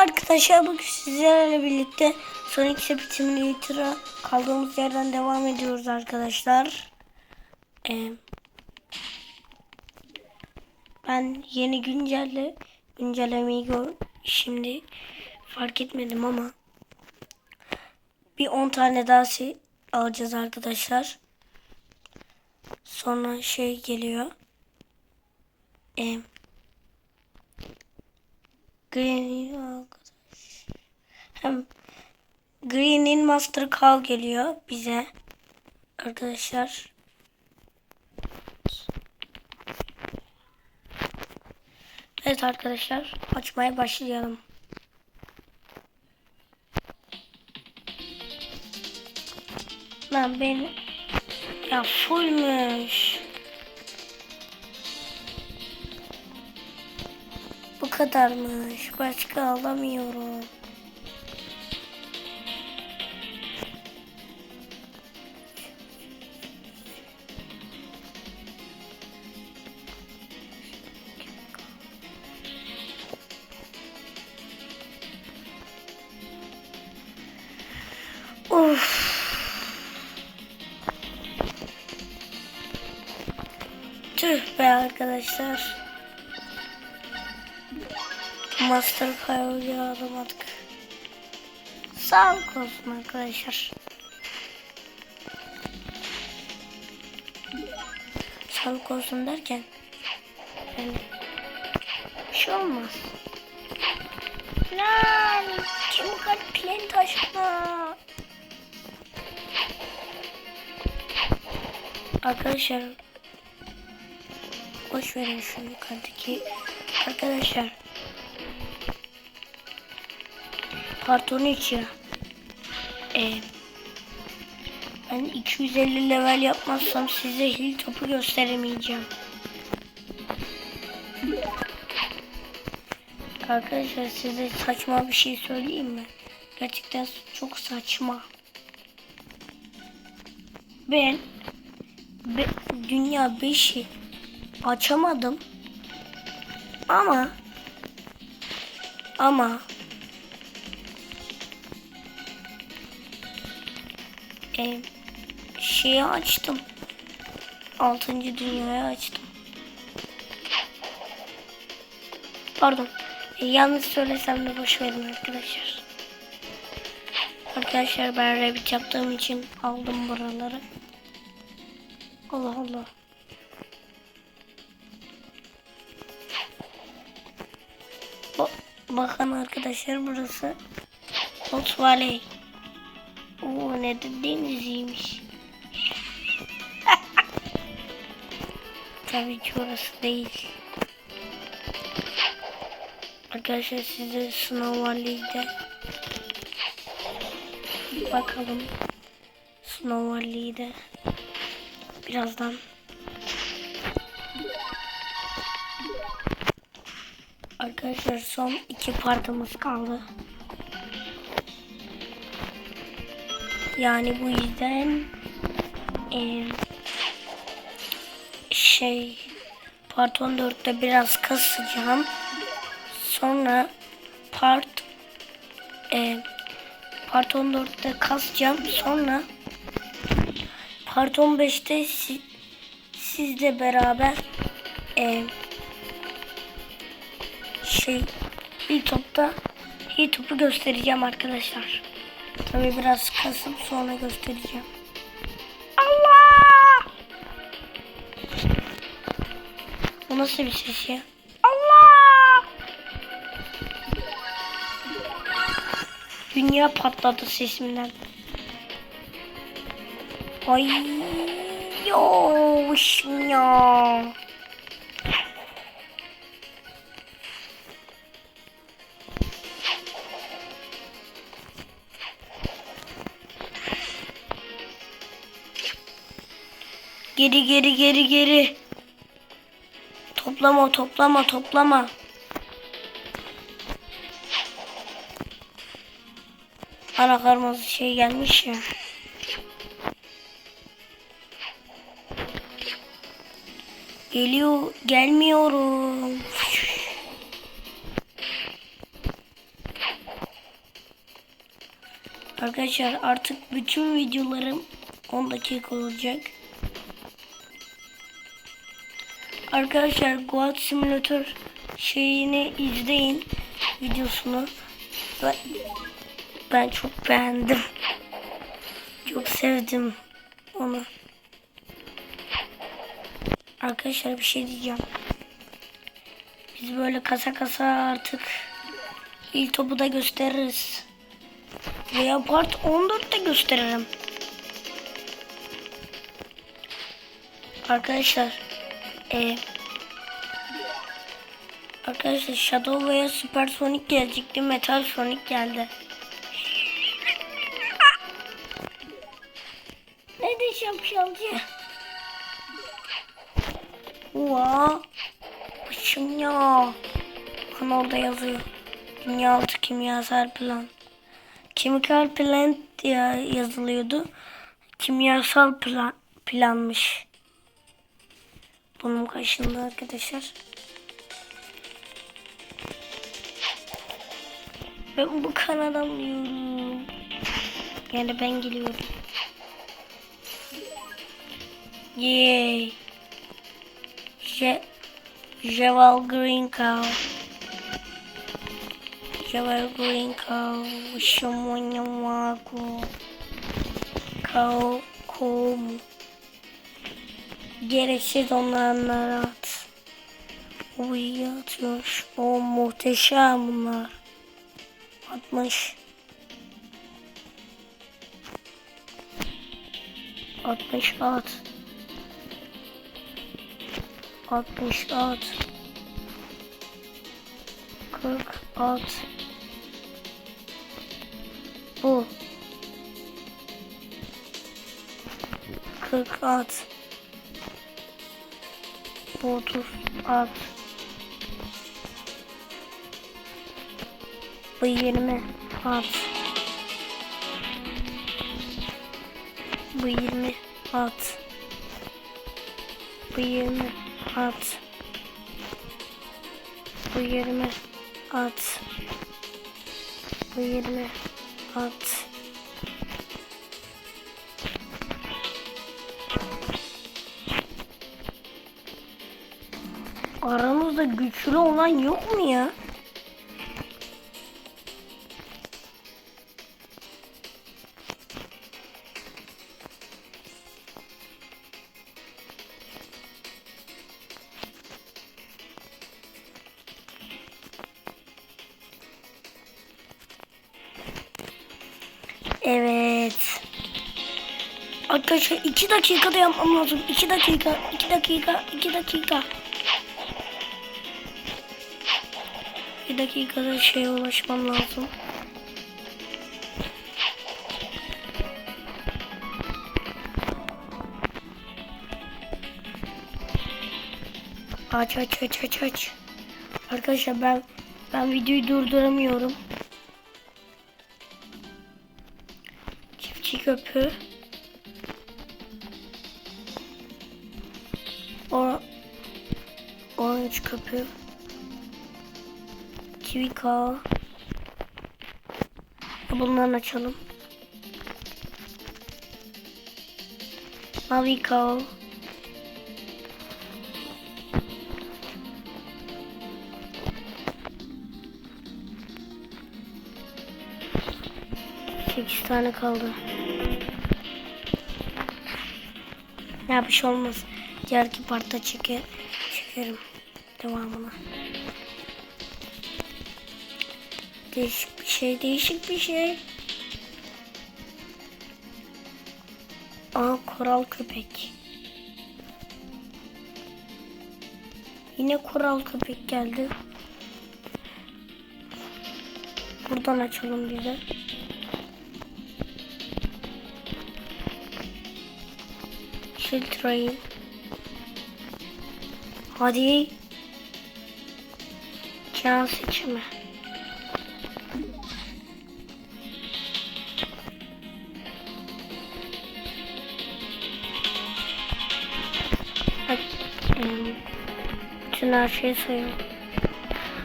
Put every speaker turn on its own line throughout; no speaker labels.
arkadaşlar bugün sizlerle birlikte Sonic Sepet Simulator'a kaldığımız yerden devam ediyoruz arkadaşlar. Ee, ben yeni güncelle güncellemeyi gör şimdi fark etmedim ama bir 10 tane daha şey alacağız arkadaşlar. Sonra şey geliyor. Ee, Green arkadaş. Hem Green'in Master Call geliyor bize. Arkadaşlar. Evet arkadaşlar açmaya başlayalım. Lan ben ya fullmüş. Kadarmış. Başka alamıyorum. Of. Tüh be arkadaşlar. Master File alamadık. Sağlık olsun arkadaşlar. Sağlık olsun derken yani bir şey olmaz. Lan kim kalp plan taşıma. Arkadaşlar boş verin şu yukarıdaki arkadaşlar Hiç ya. Ee, ben 250 level yapmazsam size hil topu gösteremeyeceğim. Arkadaşlar size saçma bir şey söyleyeyim mi? Gerçekten çok saçma. Ben be, dünya 5'i açamadım. Ama ama e, şeyi açtım. Altıncı dünyayı açtım. Pardon. E, yalnız söylesem de boş verin arkadaşlar. Arkadaşlar ben rabbit yaptığım için aldım buraları. Allah Allah. Ba bakın arkadaşlar burası Hot Valley. Oo ne de deniziymiş. Tabii ki orası değil. Arkadaşlar size Snow Valley'de bakalım. Snow Valley'de birazdan Arkadaşlar son iki partımız kaldı. Yani bu yüzden e, şey part 14'te biraz kasacağım. Sonra part e, part 14'te kasacağım. Sonra part 15'te si, sizle beraber e, şey bir topu göstereceğim arkadaşlar. Tabii biraz kasıp sonra göstereceğim. Allah! Bu nasıl bir ses ya? Allah! Dünya patladı sesimden. Ay yoş ya. Geri geri geri geri. Toplama toplama toplama. Ana kırmızı şey gelmiş ya. Geliyor gelmiyorum. Arkadaşlar artık bütün videolarım 10 dakika olacak. Arkadaşlar Goat Simulator şeyini izleyin videosunu. Ben, ben çok beğendim. Çok sevdim onu. Arkadaşlar bir şey diyeceğim. Biz böyle kasa kasa artık il topu da gösteririz. Veya part 14'te gösteririm. Arkadaşlar e, Arkadaşlar Shadow veya Super Sonic gelecekti. Metal Sonic geldi. Ne diyeceğim şalcı? Oha. Başım ya. Kanalda yazıyor. Dünya altı kimyasal plan. Chemical plant diye yazılıyordu. Kimyasal plan, planmış. Bunun kaşında arkadaşlar. Ben bu kanadan diyorum. Yani ben geliyorum. Yay. Je Jeval Green Cow. Jeval Green Cow. Şamonya Mago. Cow. Cow. Gereksiz onlara at. O iyi atıyor. O muhteşem bunlar. 60 60 at 60 at 40 at bu 40 at 30 at Bu 20 at. Bu 20 at. Bu 20 at. Bu 20 at. Bu 20 at. Aramızda güçlü olan yok mu ya? Evet. Arkadaşlar 2 dakikada yapmam lazım. 2 dakika, 2 dakika, 2 dakika. 2 dakikada şeye ulaşmam lazım. Aç aç aç aç aç. Arkadaşlar ben ben videoyu durduramıyorum. Çiftçi köpüğü. O orange köpüğü. Kiwi kağı. Bunları açalım. Mavi kağı. Sekiz tane kaldı. Ya bir şey olmaz. Diğerki parta çeker, çekerim devamını. Değişik bir şey, değişik bir şey. Aa koral köpek. Yine koral köpek geldi. Buradan açalım bize. Filtreyi. Hadi. Can seçimi. Her şeyi sayıyorum.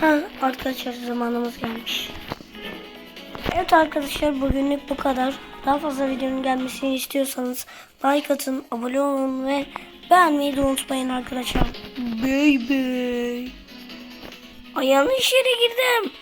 Ha arkadaşlar zamanımız gelmiş. Evet arkadaşlar bugünlük bu kadar. Daha fazla videonun gelmesini istiyorsanız like atın, abone olun ve beğenmeyi de unutmayın arkadaşlar. Bay bay. Ay yanlış yere girdim.